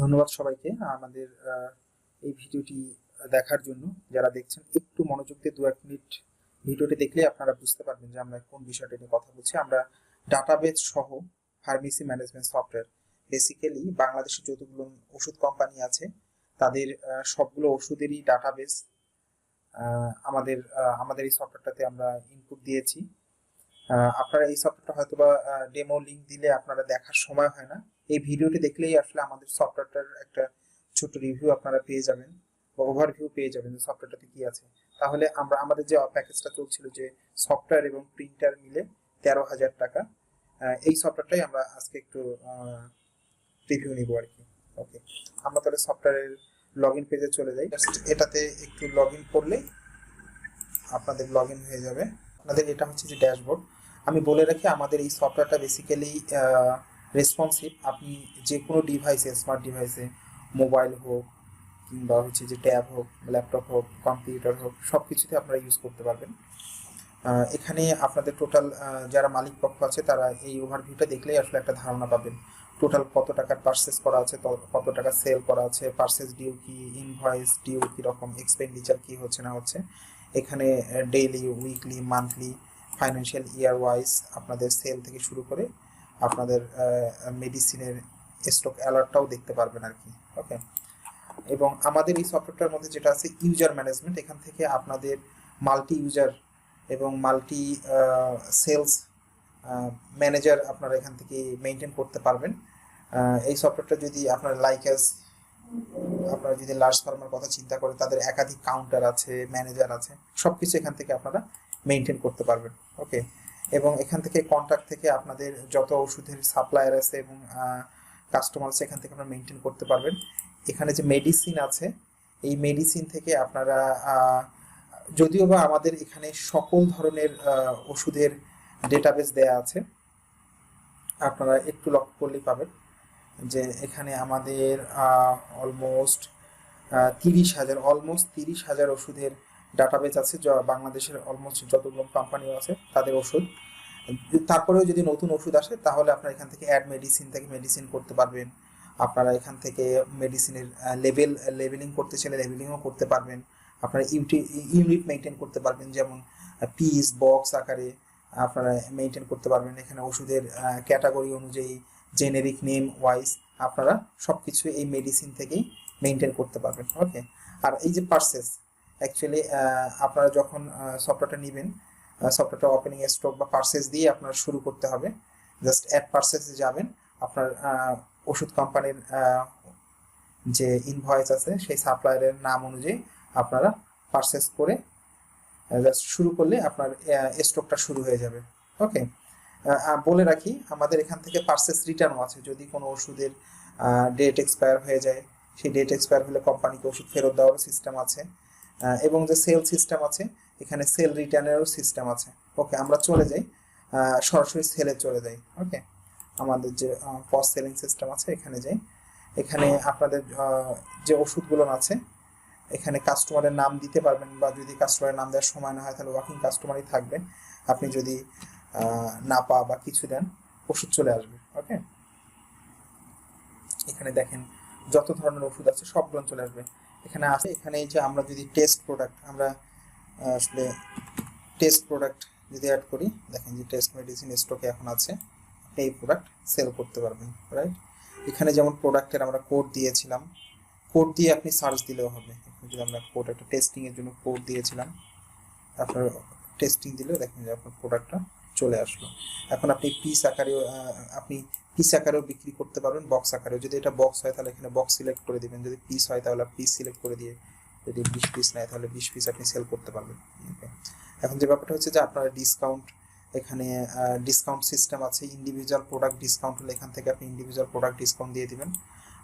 ধন্যবাদ সবাইকে আমাদের এই ভিডিওটি দেখার জন্য। যারা দেখছেন, একটু মনোযোগ দিয়ে দু এক মিনিট ভিডিওটি দেখলে আপনারা বুঝতে পারবেন যে আমরা কোন বিষয়টা নিয়ে কথা বলছি। আমরা ডাটাবেজ সহ ফার্মেসি ম্যানেজমেন্ট সফটওয়্যার। বেসিক্যালি বাংলাদেশে যতগুলো ওষুধ কোম্পানি আছে, তাদের সবগুলো ওষুধেরই ডাটাবেজ আমাদের আমাদের এই সফটওয়্যারটাতে আমরা ইনপুট দিয়েছি। আপনারা এই সফটওয়্যারটা হয়তো বা ডেমো লিঙ্ক দিলে আপনারা দেখার সময় হয় না। এই ভিডিওটি দেখলেই আসলে আমাদের সফটওয়্যারটার একটা ছোট রিভিউ আপনারা পেয়ে যাবেন বা ওভারভিউ পেয়ে যাবেন যে সফটওয়্যারটাতে কি আছে। তাহলে আমরা, আমাদের যে প্যাকেজটা চলছিল যে সফটওয়্যার এবং প্রিন্টার মিলে তেরো হাজার টাকা এই সফটওয়্যারটাই আমরা আজকে একটু রিভিউ নিব আর কি। ওকে আমরা তাহলে সফটওয়্যারের লগ ইন পেজে চলে যাই। জাস্ট এটাতে একটু লগ ইন করলে আপনাদের লগ ইন হয়ে যাবে। আপনাদের এটা হচ্ছে যে ড্যাশবোর্ড আমি বলে রাখি, আমাদের এই সফটওয়্যারটা বেসিক্যালি রেসপন্সিভ আপনি যে কোনো ডিভাইসে স্মার্ট ডিভাইসে মোবাইল হোক কিংবা হচ্ছে যে ট্যাব হোক ল্যাপটপ হোক কম্পিউটার হোক সব কিছুতে আপনারা ইউজ করতে পারবেন। এখানে আপনাদের টোটাল যারা মালিক পক্ষ আছে, তারা এই ওভারভিউটা দেখলেই আসলে একটা ধারণা পাবেন। টোটাল কত টাকার পার্সেস করা আছে কত টাকা সেল করা আছে পার্সেস ডিউ কি ইনভয়েস ডিউ কি রকম এক্সপেন্ডিচার কি হচ্ছে না হচ্ছে। এখানে daily weekly monthly financial year wise আপনাদের সেল থেকে শুরু করে আপনাদের মেডিসিনের স্টক অ্যালার্টটাও দেখতে পারবেন আর কি ওকে এবং আমাদের এই সফটওয়্যারটার মধ্যে যেটা আছে ইউজার ম্যানেজমেন্ট এখান থেকে আপনাদের মাল্টি ইউজার এবং মাল্টি সেলস ম্যানেজার আপনারা এখান থেকে মেনটেন করতে পারবেন। এই সফটওয়্যারটা যদি আপনার লাইক অ্যাজ আপনারা যদি লার্জ ফার্মের কথা চিন্তা করেন, তাদের একাধিক কাউন্টার আছে ম্যানেজার আছে সব কিছু এখান থেকে আপনারা মেনটেন করতে পারবেন ওকে এবং এখান থেকে কন্ট্যাক্ট থেকে আপনাদের যত ওষুধের সাপ্লায়ার আছে এবং কাস্টমার আছে, এখান থেকে আপনারা মেনটেন করতে পারবেন। এখানে যে মেডিসিন আছে, এই মেডিসিন থেকে আপনারা যদিও বা আমাদের এখানে সকল ধরনের ওষুধের ডেটাবেস দেয়া আছে, আপনারা একটু লক্ষ্য করলেই পাবেন যে এখানে আমাদের অলমোস্ট তিরিশ হাজার অলমোস্ট তিরিশ হাজার ওষুধের ডাটাবেস আছে, যা বাংলাদেশের অলমোস্ট যতগুলো কোম্পানিও আছে, তাদের ওষুধ। তারপরেও যদি নতুন ওষুধ আসে, তাহলে আপনারা এখান থেকে অ্যাড মেডিসিন থেকে মেডিসিন করতে পারবেন। আপনারা এখান থেকে মেডিসিনের লেভেল লেভেলিং করতে চাইলে লেভেলিংও করতে পারবেন। আপনারা ইউটি ইউনিট মেনটেন করতে পারবেন, যেমন পিস বক্স আকারে আপনারা মেনটেন করতে পারবেন। এখানে ওষুধের ক্যাটাগরি অনুযায়ী জেনেরিক নেম ওয়াইজ আপনারা সব কিছু এই মেডিসিন থেকেই মেনটেন করতে পারবেন। ওকে আর এই যে পার্সেস অ্যাকচুয়ালি আপনারা যখন সফটওয়্যারটা নেবেন সফটওয়্যারটা ওপেনিং স্টক বা পার্সেস দিয়ে আপনার শুরু করতে হবে। জাস্ট অ্যাড পার্সেসে যাবেন, আপনার ওষুধ কোম্পানির যে ইনভয়েস আছে, সেই সাপ্লায়ারের নাম অনুযায়ী আপনারা পার্সেস করে জাস্ট শুরু করলে আপনার স্টকটা শুরু হয়ে যাবে। ওকে বলে রাখি, আমাদের এখান থেকে পার্সেস রিটার্নও আছে। যদি কোনো ওষুধের ডেট এক্সপায়ার হয়ে যায়, সেই ডেট এক্সপায়ার হলে কোম্পানিকে ওষুধ ফেরত দেওয়ার সিস্টেম আছে। এবং যে সেল সিস্টেম আছে এখানে সেল রিটার্নেরও সিস্টেম আছে। ওকে আমরা চলে যাই। সরাসরি সেলে চলে যাই। ওকে আমাদের যে পস্ট সেলিং সিস্টেম আছে এখানে যাই। এখানে আপনাদের যে ওষুধগুলো আছে এখানে কাস্টমারের নাম দিতে পারবেন বা যদি কাস্টমারের নাম দেওয়ার সময় না হয় তাহলে ওয়াকিং কাস্টমারই থাকবে। আপনি যদি আহ, না পা বা কিছু দেন ওষুধ চলে আসবে। ওকে এখানে দেখেন যত ধরনের ওষুধ আছে সবগুলো চলে আসবে। এখানে আছে। এখানে যে আমরা যদি টেস্ট প্রোডাক্ট আমরা আসলে টেস্ট প্রোডাক্ট যদি অ্যাড করি দেখেন যে টেস্ট মেডিসিন স্টকে এখন আছে। এই প্রোডাক্ট সেল করতে পারবেন রাইট এখানে যেমন প্রোডাক্টের আমরা কোড দিয়েছিলাম কোড দিয়ে আপনি সার্চ দিলেও হবে। এখানে যদি আমরা কোড একটা টেস্টিং এর জন্য কোড দিয়েছিলাম আপনার টেস্টিং দিলেও দেখেন যে আপনার প্রোডাক্টটা চলে আসলো। এখন আপনি পিস আকারেও আহ, আপনি পিস আকারেও বিক্রি করতে পারবেন বক্স আকারেও। যদি এটা বক্স হয়, তাহলে এখানে বক্স সিলেক্ট করে দিবেন। যদি পিস হয়, তাহলে পিস সিলেক্ট করে দিয়ে যদি বিশ পিস নেয়, তাহলে বিশ পিস আপনি সেল করতে পারবেন। এখন যে ব্যাপারটা হচ্ছে যে আপনার ডিসকাউন্ট এখানে ডিসকাউন্ট সিস্টেম আছে ইন্ডিভিজুয়াল প্রোডাক্ট ডিসকাউন্ট হলে এখান থেকে আপনি ইন্ডিভিজুয়াল প্রোডাক্ট ডিসকাউন্ট দিয়ে দিবেন।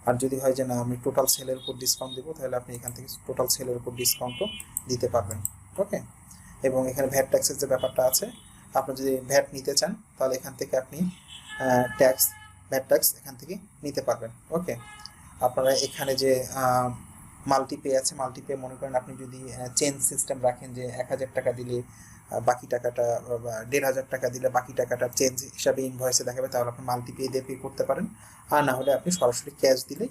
আর যদি হয় যে না, আমি টোটাল সেলের উপর ডিসকাউন্ট দেবো, তাহলে আপনি এখান থেকে টোটাল সেলের উপর ডিসকাউন্টও দিতে পারবেন। ওকে এবং এখানে ভ্যাট ট্যাক্সের যে ব্যাপারটা আছে, আপনি যদি ভ্যাট নিতে চান, তাহলে এখান থেকে আপনি ট্যাক্স ট্যাক্স এখান থেকে নিতে পারবেন, ওকে? আপনারা এখানে যে মাল্টিপে আছে মাল্টিপে মনে করেন আপনি যদি চেঞ্জ সিস্টেম রাখেন যে এক হাজার টাকা দিলে বাকি টাকাটা দেড় হাজার টাকা দিলে বাকি টাকাটা চেঞ্জ হিসাবে ইনভয়েসে দেখাবে, তাহলে আপনি মাল্টিপে দিয়ে পে করতে পারেন। আর না হলে আপনি সরাসরি ক্যাশ দিলেই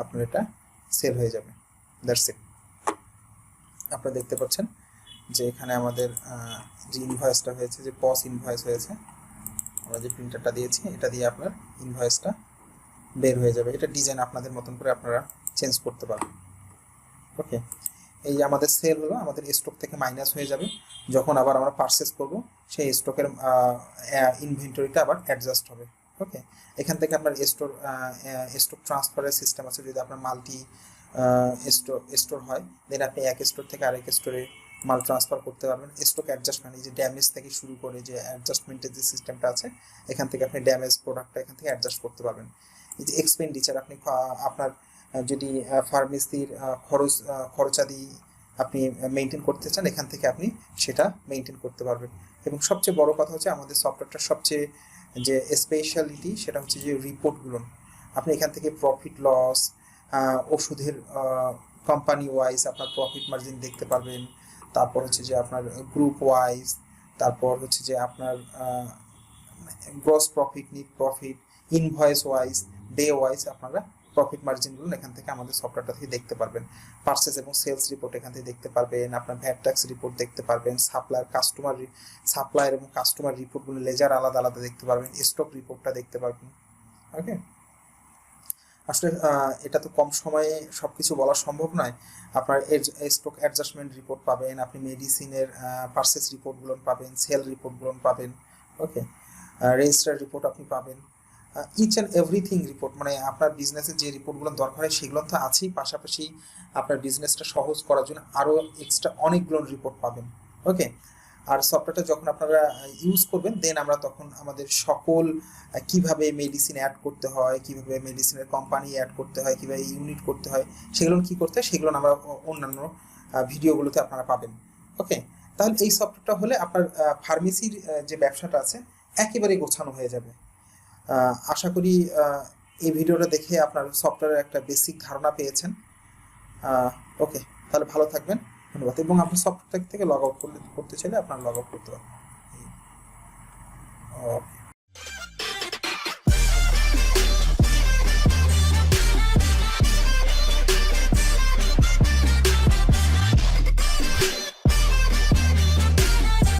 আপনার এটা সেল হয়ে যাবে। দ্যাটস ইট আপনারা দেখতে পাচ্ছেন যে এখানে আমাদের যে ইনভয়েসটা হয়েছে, যে পস ইনভয়েস হয়েছে আমরা যে প্রিন্টারটা দিয়েছি, এটা দিয়ে আপনার ইনভয়েসটা বের হয়ে যাবে। এটা ডিজাইন আপনাদের মতন করে আপনারা চেঞ্জ করতে পারবেন। ওকে এই আমাদের সেল হলো, আমাদের স্টক থেকে মাইনাস হয়ে যাবে। যখন আবার আমরা পারচেস করব, সেই স্টকের ইনভেন্টরিটা আবার অ্যাডজাস্ট হবে। ওকে এখান থেকে আপনার স্টোর স্টক ট্রান্সফারের সিস্টেম আছে। যদি আপনার মাল্টি স্টোর স্টোর হয় দেন আপনি এক স্টোর থেকে আরেক স্টোরে মাল ট্রান্সফার করতে পারবেন স্টক অ্যাডজাস্টমেন্ট এই যে ড্যামেজ থেকে শুরু করে যে অ্যাডজাস্টমেন্টের যে সিস্টেমটা আছে, এখান থেকে আপনি ড্যামেজ প্রোডাক্টটা এখান থেকে অ্যাডজাস্ট করতে পারবেন। এই যে এক্সপেন্ডিচার আপনি আপনার যদি ফার্মেসির খরচ খরচাদি আপনি মেনটেন করতে চান, এখান থেকে আপনি সেটা মেনটেন করতে পারবেন। এবং সবচেয়ে বড় কথা হচ্ছে আমাদের সফটওয়্যারটার সবচেয়ে যে স্পেশালিটি সেটা হচ্ছে যে রিপোর্টগুলো আপনি এখান থেকে প্রফিট লস ওষুধের কোম্পানি ওয়াইজ আপনার প্রফিট মার্জিন দেখতে পারবেন তারপর হচ্ছে যে আপনার গ্রুপ ওয়াইজ তারপর হচ্ছে যে আপনার gross profit net profit invoice wise day wise আপনারা প্রফিট মার্জিনগুলো এখান থেকে আমাদের সফটওয়্যারটা থেকে দেখতে পারবেন। পার্সেস এবং সেলস রিপোর্ট এখান থেকে দেখতে পারবেন, আপনার ভ্যাট ট্যাক্স রিপোর্ট দেখতে পারবেন সাপ্লায়ার কাস্টমার সাপ্লায়ার এবং কাস্টমার রিপোর্টগুলো লেজার আলাদা আলাদা দেখতে পারবেন স্টক রিপোর্টটা দেখতে পারবেন। ওকে আসলে এটা তো কম সময়ে সব কিছু বলা সম্ভব নয়। আপনার স্টক অ্যাডজাস্টমেন্ট রিপোর্ট পাবেন, আপনি মেডিসিনের পার্সেস রিপোর্টগুলো পাবেন সেল রিপোর্টগুলো পাবেন ওকে রেজিস্টার রিপোর্ট আপনি পাবেন। ইচ অ্যান্ড এভরিথিং রিপোর্ট মানে আপনার বিজনেসের যে রিপোর্টগুলো দরকার হয় সেগুলো তো আছেই, পাশাপাশি আপনার বিজনেসটা সহজ করার জন্য আরও এক্সট্রা অনেকগুলো রিপোর্ট পাবেন ওকে আর সফটওয়্যারটা যখন আপনারা ইউজ করবেন দেন আমরা তখন আমাদের সকল কীভাবে মেডিসিন অ্যাড করতে হয়, কীভাবে মেডিসিনের কোম্পানি অ্যাড করতে হয়, কীভাবে ইউনিট করতে হয়, সেগুলো কি করতে হয়, সেগুলো আমরা অন্যান্য ভিডিওগুলোতে আপনারা পাবেন। ওকে তাহলে এই সফটওয়্যারটা হলে আপনার ফার্মেসির যে ব্যবসাটা আছে একেবারে গোছানো হয়ে যাবে। আশা করি এই ভিডিওটা দেখে আপনার সফটওয়্যারের একটা বেসিক ধারণা পেয়েছেন। ওকে তাহলে ভালো থাকবেন। ধন্যবাদ। এবং আপনি সফটওয়্যার থেকে লগ আউট করতে চাইলে আপনার লগ আউট করতে পারবেন ওকে